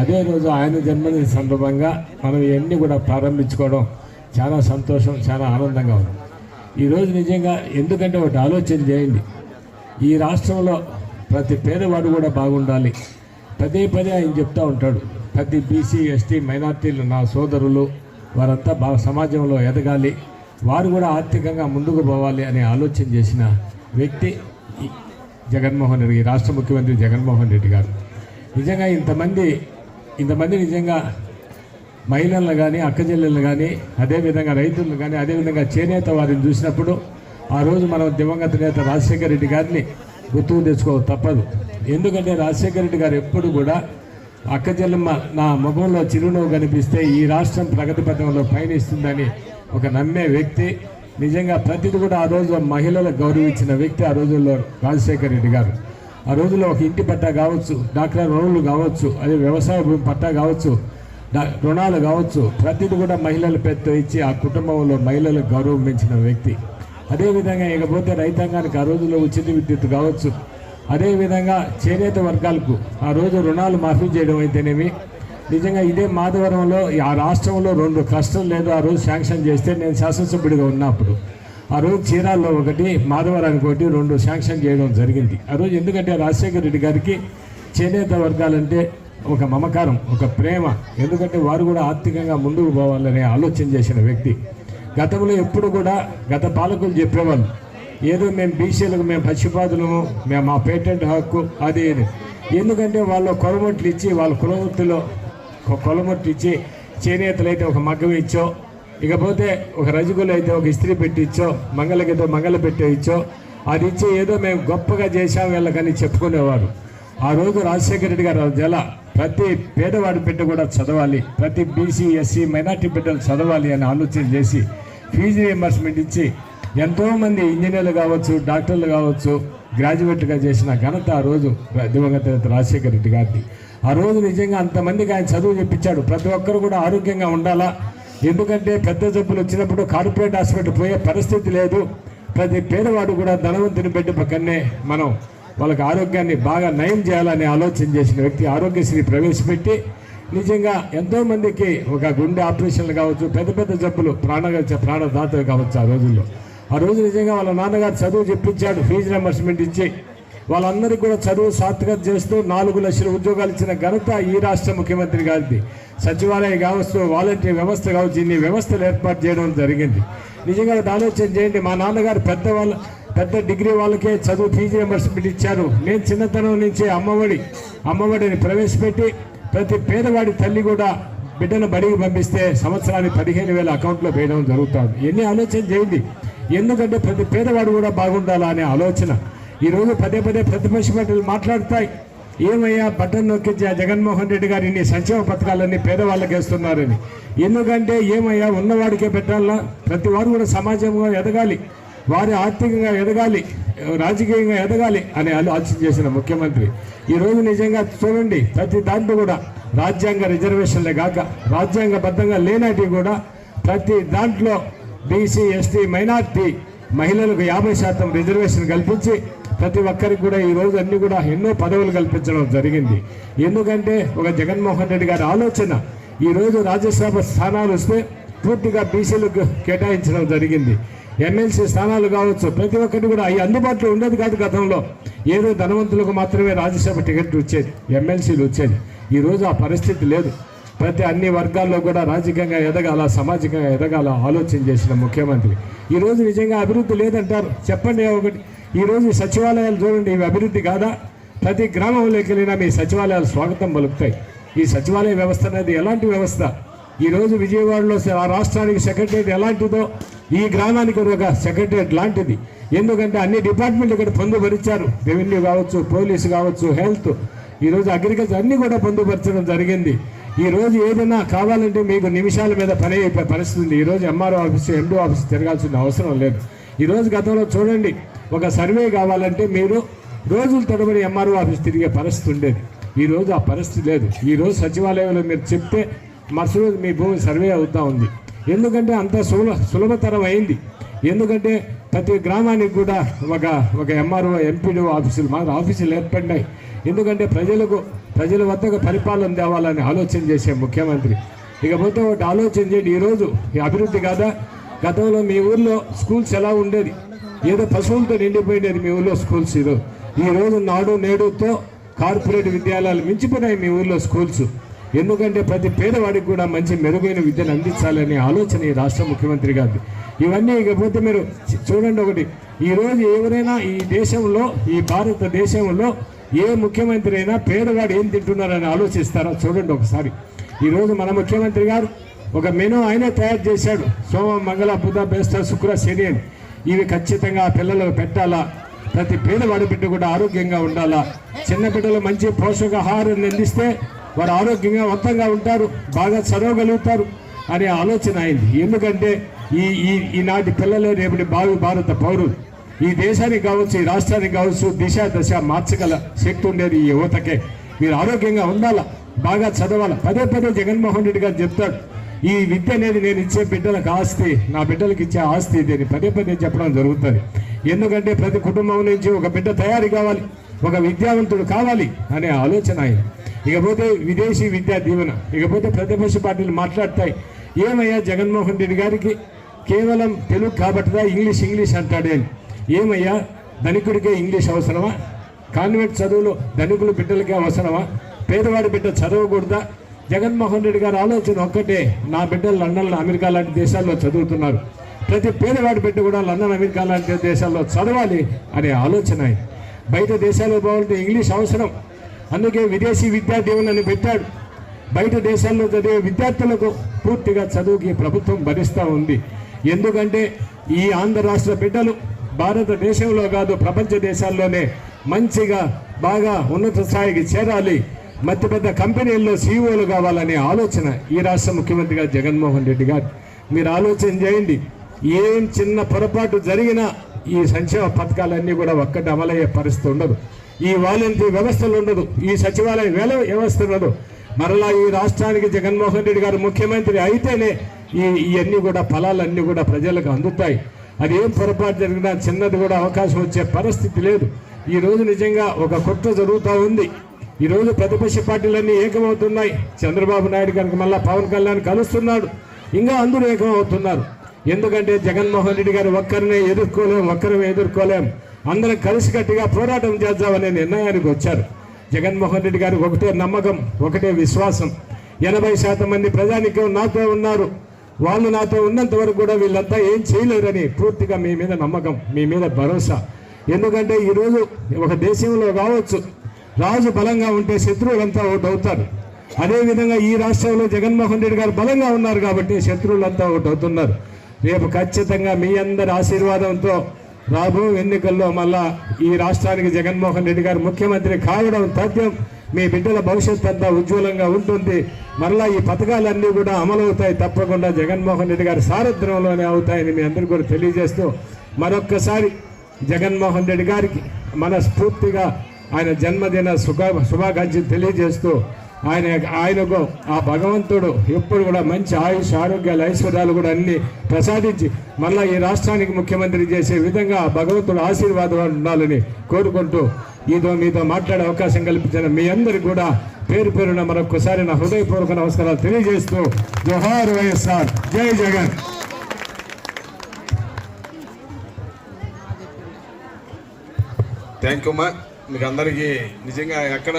అదే రోజు ఆయన జన్మదిన సందర్భంగా మనం ఇవన్నీ కూడా ప్రారంభించుకోవడం చాలా సంతోషం చాలా ఆనందంగా ఉంది. ఈరోజు నిజంగా ఎందుకంటే ఒకటి ఆలోచన చేయండి. ఈ రాష్ట్రంలో ప్రతి పేదవాడు కూడా బాగుండాలి. పదే పదే ఆయన చెప్తూ ఉంటాడు. ప్రతి బీసీ ఎస్టీ మైనార్టీలు నా సోదరులు వారంతా బాగా సమాజంలో ఎదగాలి. వారు కూడా ఆర్థికంగా ముందుకు పోవాలి అనే ఆలోచన చేసిన వ్యక్తి జగన్మోహన్ రెడ్డి ఈ రాష్ట్ర ముఖ్యమంత్రి జగన్మోహన్ రెడ్డి గారు. నిజంగా ఇంతమంది ఇంతమంది నిజంగా మహిళలను కానీ అక్కచెల్లెలను కానీ అదేవిధంగా రైతులను కానీ అదేవిధంగా చేనేత వారిని చూసినప్పుడు ఆ రోజు మనం దివంగత నేత రాజశేఖర రెడ్డి గారిని గుర్తుకు తెచ్చుకో తప్పదు. ఎందుకంటే రాజశేఖర రెడ్డి గారు ఎప్పుడు కూడా అక్కచెల్లెమ్మ నా ముఖంలో చిరునవ్వు కనిపిస్తే ఈ రాష్ట్రం ప్రగతి పథంలో పయనిస్తుందని ఒక నమ్మే వ్యక్తి. నిజంగా ప్రతిది కూడా ఆ రోజు మహిళలకు గౌరవించిన వ్యక్తి ఆ రోజుల్లో రాజశేఖర రెడ్డి గారు. ఆ రోజుల్లో ఒక ఇంటి పట్టా కావచ్చు డాక్టర్ రుణాలు కావచ్చు అదే వ్యవసాయ భూమి పట్టా కావచ్చు రుణాలు కావచ్చు ప్రతిది కూడా మహిళల పెద్ద ఇచ్చి ఆ కుటుంబంలో మహిళలకు గౌరవం పెంచిన వ్యక్తి అదేవిధంగా ఇకపోతే రైతాంగానికి ఆ రోజుల్లో ఉచిత విద్యుత్ కావచ్చు. అదేవిధంగా చేనేత వర్గాలకు ఆ రోజు రుణాలు మాఫీ చేయడం అయితేనేమి నిజంగా ఇదే మాధవరంలో ఆ రాష్ట్రంలో రెండు కష్టం లేదు ఆ రోజు శాంక్షన్ చేస్తే నేను శాసనసభ్యుడిగా ఉన్నప్పుడు ఆ రోజు చీరాల్లో ఒకటి మాధవరానికి ఒకటి రెండు శాంక్షన్ చేయడం జరిగింది. ఆ రోజు ఎందుకంటే రాజశేఖర రెడ్డి గారికి చేనేత వర్గాలంటే ఒక మమకారం ఒక ప్రేమ. ఎందుకంటే వారు కూడా ఆర్థికంగా ముందుకు పోవాలనే ఆలోచన చేసిన వ్యక్తి. గతంలో ఎప్పుడు కూడా గత పాలకులు చెప్పేవాళ్ళు ఏదో మేము బీసీలకు మేము పక్షపాతులము మేము మా పేటెంట్ హక్కు అది ఇది. ఎందుకంటే వాళ్ళు కొలమొట్లు ఇచ్చి వాళ్ళ కులవృత్తిలో కొలమొట్లు ఇచ్చి చేనేతలు అయితే ఒక మగ్గం ఇచ్చో ఇకపోతే ఒక రజకులు అయితే ఒక ఇస్త్రీ పెట్టి ఇచ్చో మంగళ పెట్టిచ్చో అది ఇచ్చి ఏదో మేము గొప్పగా చేశాం వీళ్ళకని చెప్పుకునేవారు. ఆ రోజు రాజశేఖర రెడ్డి గారు జల ప్రతి పేదవాడి బిడ్డ కూడా చదవాలి ప్రతి బీసీ ఎస్సీ మైనార్టీ బిడ్డలు చదవాలి అని ఆలోచన చేసి ఫీజు రియంబర్స్మెంట్ ఇచ్చి ఎంతోమంది ఇంజనీర్లు కావచ్చు డాక్టర్లు కావచ్చు గ్రాడ్యుయేట్గా చేసిన ఘనత ఆ రోజు దివంగత రాజశేఖర రెడ్డి గారిది. ఆ రోజు నిజంగా అంతమందికి ఆయన చదువు చెప్పించాడు. ప్రతి ఒక్కరు కూడా ఆరోగ్యంగా ఉండాలా? ఎందుకంటే పెద్ద జబ్బులు వచ్చినప్పుడు కార్పొరేట్ హాస్పిటల్ పోయే పరిస్థితి లేదు. ప్రతి పేదవాడు కూడా ధనవంతుని బిడ్డ పక్కనే మనం వాళ్ళకి ఆరోగ్యాన్ని బాగా నయం చేయాలని ఆలోచన చేసిన వ్యక్తి ఆరోగ్యశ్రీ ప్రవేశపెట్టి నిజంగా ఎంతోమందికి ఒక గుండె ఆపరేషన్లు కావచ్చు పెద్ద పెద్ద జబ్బులు ప్రాణ ప్రాణదాతలు కావచ్చు ఆ రోజుల్లో. ఆ రోజు నిజంగా వాళ్ళ నాన్నగారు చదువు చెప్పించాడు ఫీజు రియంబర్స్మెంట్ ఇచ్చి వాళ్ళందరికీ కూడా చదువు సార్థకత చేస్తూ నాలుగు లక్షల ఉద్యోగాలు ఇచ్చిన ఘనత ఈ రాష్ట్ర ముఖ్యమంత్రి గారిది. సచివాలయం కావచ్చు వాలంటీర్ వ్యవస్థ కావచ్చు ఇన్ని వ్యవస్థలు ఏర్పాటు చేయడం జరిగింది. నిజంగా ఆలోచన చేయండి. మా నాన్నగారు పెద్ద వాళ్ళ పెద్ద డిగ్రీ వాళ్ళకే చదువు ఫీజు రియంబర్స్మెంట్ ఇచ్చారు. నేను చిన్నతనం నుంచి అమ్మఒడి అమ్మఒడిని ప్రవేశపెట్టి ప్రతి పేదవాడి తల్లి కూడా బిడ్డను బడికి పంపిస్తే సంవత్సరానికి పదిహేను వేల అకౌంట్లో వేయడం జరుగుతుంది. ఎన్ని ఆలోచన చేయండి. ఎందుకంటే ప్రతి పేదవాడు కూడా బాగుండాలా అనే ఆలోచన. ఈరోజు పదే పదే ప్రతిపక్ష పార్టీలు మాట్లాడతాయి. ఏమయ్యా బటన్ నొక్కి జగన్మోహన్ రెడ్డి గారిని సంక్షేమ పథకాలన్నీ పేదవాళ్ళకి వేస్తున్నారని. ఎందుకంటే ఏమయ్యా ఉన్నవాడికే పెట్టాలా? ప్రతి వారు కూడా సమాజంగా ఎదగాలి. వారి ఆర్థికంగా ఎదగాలి. రాజకీయంగా ఎదగాలి అని ఆలోచన చేసిన ముఖ్యమంత్రి. ఈరోజు నిజంగా చూడండి ప్రతి దాంట్లో కూడా రాజ్యాంగ రిజర్వేషన్లే కాక రాజ్యాంగబద్ధంగా లేనటివి కూడా ప్రతి దాంట్లో బీసీ ఎస్టీ మైనార్టీ మహిళలకు యాభై శాతం రిజర్వేషన్ కల్పించి ప్రతి ఒక్కరికి కూడా ఈ రోజు అన్ని కూడా ఎన్నో పదవులు కల్పించడం జరిగింది. ఎందుకంటే ఒక జగన్మోహన్ రెడ్డి గారి ఆలోచన ఈ రోజు రాజ్యసభ స్థానాలు వస్తే పూర్తిగా బీసీలకు కేటాయించడం జరిగింది. ఎమ్మెల్సీ స్థానాలు కావచ్చు ప్రతి ఒక్కటి కూడా అవి అందుబాటులో ఉండేది కాదు గతంలో. ఏదో ధనవంతులకు మాత్రమే రాజ్యసభ టికెట్ వచ్చేది ఎమ్మెల్సీలు వచ్చేది ఈ రోజు ఆ పరిస్థితి లేదు. ప్రతి అన్ని వర్గాల్లో కూడా రాజకీయంగా ఎదగాల సామాజికంగా ఎదగాల ఆలోచన చేసిన ముఖ్యమంత్రి. ఈరోజు నిజంగా అభివృద్ధి లేదంటారు? చెప్పండి ఒకటి. ఈరోజు సచివాలయాలు చూడండి ఇవి అభివృద్ధి కాదా? ప్రతి గ్రామంలోకి వెళ్ళినా మీ సచివాలయాలు స్వాగతం పలుకుతాయి. ఈ సచివాలయ వ్యవస్థ అనేది ఎలాంటి వ్యవస్థ? ఈరోజు విజయవాడలో ఆ రాష్ట్రానికి సెక్రటరియట్ ఎలాంటిదో? ఈ గ్రామానికి ఒక సెక్రటరియట్ లాంటిది. ఎందుకంటే అన్ని డిపార్ట్మెంట్లు ఇక్కడ పొందుపరిచారు. రెవెన్యూ కావచ్చు పోలీసు కావచ్చు హెల్త్. ఈరోజు అగ్రికల్చర్ అన్నీ కూడా పొందుపరచడం జరిగింది. ఈ రోజు ఏదైనా కావాలంటే మీకు నిమిషాల మీద పని అయిపోయే పరిస్థితి ఉంది. ఈరోజు ఎంఆర్ఓ ఆఫీస్ ఎండో ఆఫీస్ తిరగాల్సిన అవసరం లేదు. ఈరోజు గతంలో చూడండి ఒక సర్వే కావాలంటే మీరు రోజులు తడబడి ఎంఆర్ఓ ఆఫీస్ తిరిగే పరిస్థితి ఉండేది. ఈ రోజు ఆ పరిస్థితి లేదు. ఈరోజు సచివాలయంలో మీరు చెప్తే మరుసటి మీ భూమి సర్వే అవుతూ ఉంది. ఎందుకంటే అంత సులభ సులభతరం అయింది. ఎందుకంటే ప్రతి గ్రామానికి కూడా ఒక ఒక ఎంఆర్ఓ ఎంపీడీఓ ఆఫీసులు మా ఆఫీసులు ఏర్పడినాయి. ఎందుకంటే ప్రజలకు ప్రజల వద్దకు పరిపాలన తేవాలని ఆలోచన చేసే ముఖ్యమంత్రి. ఇకపోతే ఒకటి ఆలోచన చేయండి ఈరోజు ఈ అభివృద్ధి కాదా? గతంలో మీ ఊర్లో స్కూల్స్ ఎలా ఉండేది? ఏదో పశువులతో నిండిపోయినది మీ ఊర్లో స్కూల్స్ ఈరోజు. ఈ రోజు నాడు నేడుతో కార్పొరేట్ విద్యాలయాలు మించిపోయినాయి మీ ఊర్లో స్కూల్స్. ఎందుకంటే ప్రతి పేదవాడికి కూడా మంచి మెరుగైన విద్యను అందించాలనే ఆలోచన ఈ రాష్ట్ర ముఖ్యమంత్రి గారిది. ఇవన్నీ ఇకపోతే మీరు చూడండి ఒకటి. ఈరోజు ఎవరైనా ఈ దేశంలో ఈ భారతదేశంలో ఏ ముఖ్యమంత్రి అయినా పేదవాడు ఏం తింటున్నారని ఆలోచిస్తారా చూడండి ఒకసారి. ఈరోజు మన ముఖ్యమంత్రి గారు ఒక మెనూ ఆయనే తయారు చేశాడు. సోమ మంగళ బుధ బేస్త శుక్ర శని అని. ఇవి ఖచ్చితంగా పిల్లలకు పెట్టాలా? ప్రతి పేదవాడి బిడ్డ కూడా ఆరోగ్యంగా ఉండాలా? చిన్న బిడ్డలు మంచి పోషకాహారాన్ని అందిస్తే వారు ఆరోగ్యంగా మొత్తంగా ఉంటారు బాగా చదవగలుగుతారు అనే ఆలోచన అయింది. ఎందుకంటే ఈ ఈ ఈనాటి పిల్లలే రేపటి భావి భారత పౌరులు. ఈ దేశానికి కావచ్చు ఈ రాష్ట్రానికి కావచ్చు దిశ దశ మార్చగల శక్తి ఉండేది ఈ యువతకే. మీరు ఆరోగ్యంగా ఉండాలా? బాగా చదవాలా? పదే పదే జగన్మోహన్ రెడ్డి గారు చెప్తాడు ఈ విద్య అనేది నేను ఇచ్చే బిడ్డలకు ఆస్తి నా బిడ్డలకు ఇచ్చే ఆస్తి ఇది పదే పదే చెప్పడం జరుగుతుంది. ఎందుకంటే ప్రతి కుటుంబం నుంచి ఒక బిడ్డ తయారు కావాలి. ఒక విద్యావంతుడు కావాలి అనే ఆలోచన ఆయన. ఇకపోతే విదేశీ విద్యా దీవెన ఇకపోతే ప్రతిపక్ష పార్టీలు మాట్లాడతాయి. ఏమయ్యా జగన్మోహన్ రెడ్డి గారికి? కేవలం తెలుగు కాబట్టిదా? ఇంగ్లీష్ ఇంగ్లీష్ అంటాడే అని ఏమయ్యా? ధనికుడికే ఇంగ్లీష్ అవసరమా? కాన్వెంట్ చదువులు ధనికులు బిడ్డలకే అవసరమా? పేదవాడి బిడ్డ చదవకూడదా? జగన్మోహన్ రెడ్డి గారి ఆలోచన ఒక్కటే నా బిడ్డలు లండన్లో అమెరికా లాంటి దేశాల్లో చదువుతున్నారు. ప్రతి పేదవాడి బిడ్డ కూడా లండన్ అమెరికా లాంటి దేశాల్లో చదవాలి అనే ఆలోచన బయట దేశాల్లో బాగుంటే ఇంగ్లీష్ అవసరం. అందుకే విదేశీ విద్యా దీవెనని పెట్టాడు? బయట దేశాల్లో చదివే విద్యార్థులకు పూర్తిగా చదువుకి ప్రభుత్వం భరిస్తూ ఉంది. ఎందుకంటే ఈ ఆంధ్ర రాష్ట్ర బిడ్డలు భారతదేశంలో కాదు ప్రపంచ దేశాల్లోనే మంచిగా బాగా ఉన్నత స్థాయికి చేరాలి. మధ్య పెద్ద కంపెనీల్లో సీఈఓలు కావాలనే ఆలోచన ఈ రాష్ట్ర ముఖ్యమంత్రిగా జగన్మోహన్ రెడ్డి గారు. మీరు ఆలోచన చేయండి. ఏం చిన్న పొరపాటు జరిగినా ఈ సంక్షేమ పథకాలన్నీ కూడా ఒక్కటి అమలయ్యే పరిస్థితి ఉండదు. ఈ వాలంటీర్ వ్యవస్థలు ఉండదు. ఈ సచివాలయ వేల వ్యవస్థ ఉండదు. మరలా ఈ రాష్ట్రానికి జగన్మోహన్ రెడ్డి గారు ముఖ్యమంత్రి అయితేనే ఈ ఇవన్నీ కూడా ఫలాలన్నీ కూడా ప్రజలకు అందుతాయి. అది ఏం పొరపాటు జరిగినా చిన్నది కూడా అవకాశం వచ్చే పరిస్థితి లేదు. ఈ రోజు నిజంగా ఒక కుట్ర జరుగుతూ ఉంది. ఈరోజు ప్రతిపక్ష పార్టీలన్నీ ఏకమవుతున్నాయి. చంద్రబాబు నాయుడు కనుక మళ్ళీ పవన్ కళ్యాణ్ కలుస్తున్నాడు. ఇంకా అందరూ ఏకమవుతున్నారు. ఎందుకంటే జగన్మోహన్ రెడ్డి గారు ఒక్కరినే ఎదుర్కోలేం ఒక్కరిని ఎదుర్కోలేం. అందరం కలిసికట్టుగా పోరాటం చేద్దామనే నిర్ణయానికి వచ్చారు. జగన్మోహన్ రెడ్డి గారికి ఒకటే నమ్మకం ఒకటే విశ్వాసం. ఎనభై శాతం మంది ప్రజానికం నాతో ఉన్నారు. వాళ్ళు నాతో ఉన్నంత వరకు కూడా వీళ్ళంతా ఏం చేయలేరని పూర్తిగా మీ మీద నమ్మకం మీ మీద భరోసా. ఎందుకంటే ఈరోజు ఒక దేశంలో కావచ్చు రాజు బలంగా ఉంటే శత్రువులంతా ఒకటి అవుతారు. అదేవిధంగా ఈ రాష్ట్రంలో జగన్మోహన్ రెడ్డి గారు బలంగా ఉన్నారు కాబట్టి శత్రువులంతా ఒకటి అవుతున్నారు. రేపు ఖచ్చితంగా మీ అందరి ఆశీర్వాదంతో రాబో ఎన్నికల్లో మళ్ళా ఈ రాష్ట్రానికి జగన్మోహన్ రెడ్డి గారు ముఖ్యమంత్రి కావడం తథ్యం మీ బిడ్డల భవిష్యత్ అంతా ఉజ్వలంగా ఉంటుంది. మరలా ఈ పథకాలన్నీ కూడా అమలవుతాయి తప్పకుండా. జగన్మోహన్ రెడ్డి గారి సారథ్యంలోనే అవుతాయని మీ అందరికీ కూడా తెలియజేస్తూ మరొక్కసారి జగన్మోహన్ రెడ్డి గారికి మనస్ఫూర్తిగా ఆయన జన్మదిన శుభ శుభాకాంక్షలు తెలియజేస్తూ ఆయన ఆయనకు ఆ భగవంతుడు ఎప్పుడు కూడా మంచి ఆయుష్ ఆరోగ్యాలు ఐశ్వర్యాలు కూడా అన్ని ప్రసాదించి మళ్ళా ఈ రాష్ట్రానికి ముఖ్యమంత్రి చేసే విధంగా భగవంతుడు ఆశీర్వాదం ఉండాలని కోరుకుంటూ ఈతో మీతో మాట్లాడే అవకాశం కల్పించిన మీ అందరికి కూడా పేరు పేరున మరొకసారి నా హృదయపూర్వక నమస్కారాలు తెలియజేస్తూ జోహార్ వైఎస్ఆర్. జై జగన్. థ్యాంక్ యూ మా మీకు అందరికీ నిజంగా ఎక్కడ